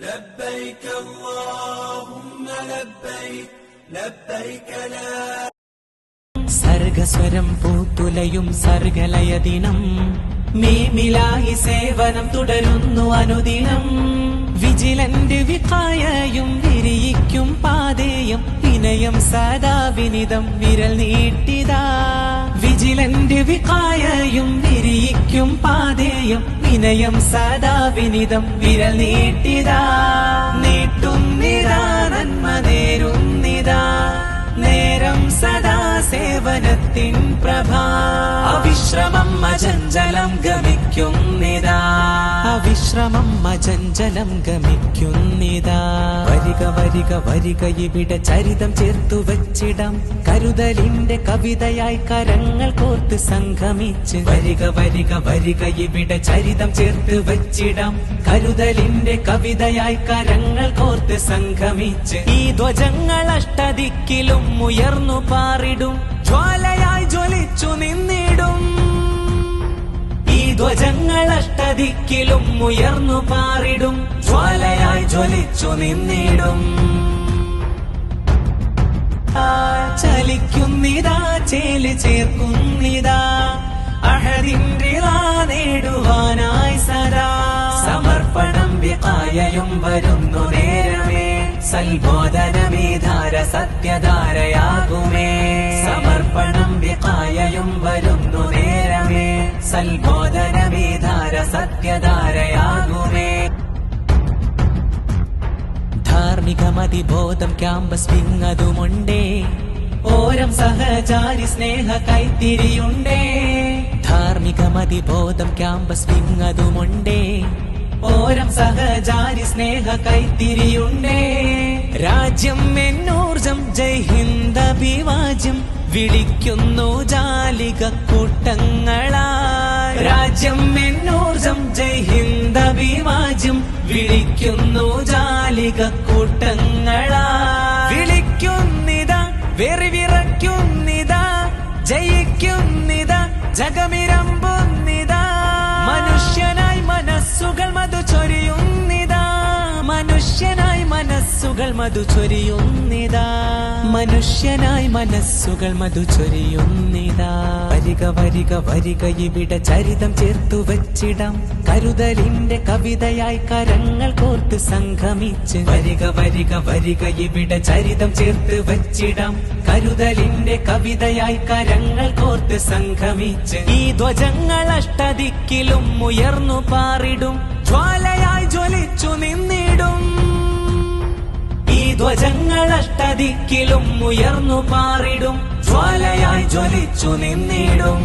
لبيك اللهم لبيك لبيك لا സർഗസ്വരം പൂത്തുലയും സർഗലയ ദിനം മീമിലായി സേവനം തുടരുന്നു അനുദിനം വിജിലന്റ് വിഖായയും വിരിയിക്കും പാതേയം വിനയം സദാ വിനിതം വിരൽ നീട്ടിതാ വിജിലന്റ് വിഖായയും വിരിയിക്കും പാതേയം വിനയം സദാ വിനിതം. വിരൽ നീട്ടിതാ നീട്ടുന്നിതാ നന്മ നേരുന്നിതാ. നേരം സദാ സേവനത്തിൻ പ്രഭാ. അവിശ്രമം അചഞ്ചലം ഗമിക്കുന്നിതാ അവിശ്രമം അജഞ്ചലം ഗമിക്കുന്നിതാ. വരിക വരിക വരിക ഇവിടെ ചരിതം ചേർത്തു വച്ചിടാം. കരുതലിന്റെ കവിതയായി കരങ്ങൾ കോർത്ത് സംഗമിച്ച്. വരിക വരിക വരിക ഇവിടെ ചരിതം ചേർത്ത് വച്ചിടാം. കരുതലിന്റെ കവിതയായി കരങ്ങൾ കോർത്ത് സംഗമിച്ച്. ഈ ധ്വജങ്ങൾ അഷ്ടദിക്കിലും ഉയർന്നു പാറിടും. ധ്വജങ്ങൾ അഷ്ടദിക്കിലും ഉയർന്നു പാറിടും. ജ്വാലയായി ജ്വലിച്ചു നിന്നിടും. ചലിക്കുന്നിതാ ചേൽ ചേർക്കുന്നിതാ. അഹദിന്റെ നേടുവാനായി സദാ. സമർപ്പണം വികായയും വരുന്നു നേരമേ. സൽബോധനമീധാര സത്യധാരയാകുമേ സമർപ്പണം വികായയും വരുന്നു നേരമേ. സൽബോധനമീധാര സത്യധാരയാകുമേ. ധാർമ്മിക മതിബോധം ക്യാമ്പസ് വിങ്ങതുമുണ്ടേ ഓരം സഹചാരി സ്നേഹ കൈത്തിരിയുണ്ടേ. ധാർമ്മികമതിബോധം ക്യാമ്പസ് വിങ്ങതുമുണ്ടേ ഓരം സഹചാരി സ്നേഹ കൈത്തിരിയുണ്ടേ. രാജ്യം എന്നൂർജം ജയ് ഹിന്ദ് അഭിവാജ്യം. വിളിക്കുന്നു ജാലിക കൂട്ടങ്ങളായി രാജ്യം എന്നൂർജം ജയ് ഹിന്ദ് അഭിവാജ്യം വിളിക്കുന്നു ജാലിക കൂട്ടങ്ങളായി വിളിക്കുന്നിതാ വെറിവിറയ്ക്കുന്നിതാ ജയിക്കുന്നിതാ ജഗമിരമ്പുന്നിതാ മനസ്സുകൾ മനുഷ്യനായി മനസ്സുകൾ മധു ചൊരിയുന്നിതാ വരിക വരിക വരിക ഇവിടെ ചരിതം ചേർത്തു വച്ചിടാം. കരുതലിന്റെ കവിതയായി കരങ്ങൾ കോർത്ത് സംഗമിച്ച്. വരിക വരിക വരിക ഇവിടെ ചരിതം ചേർത്ത് വച്ചിടാം. കരുതലിന്റെ കവിതയായി കരങ്ങൾ കോർത്ത് സംഗമിച്ച്. ഈ ധ്വജങ്ങൾ അഷ്ടദിക്കിലും ഉയർന്നു പാറിടും. ജ്വാലയായി ജ്വലിച്ചു നിന്നിടും. ഈ ധ്വജങ്ങളഷ്ടതിക്കിലും ഉയർന്നു പാറിടും ജ്വാലയായി ജ്വലിച്ചു നിന്നിടും.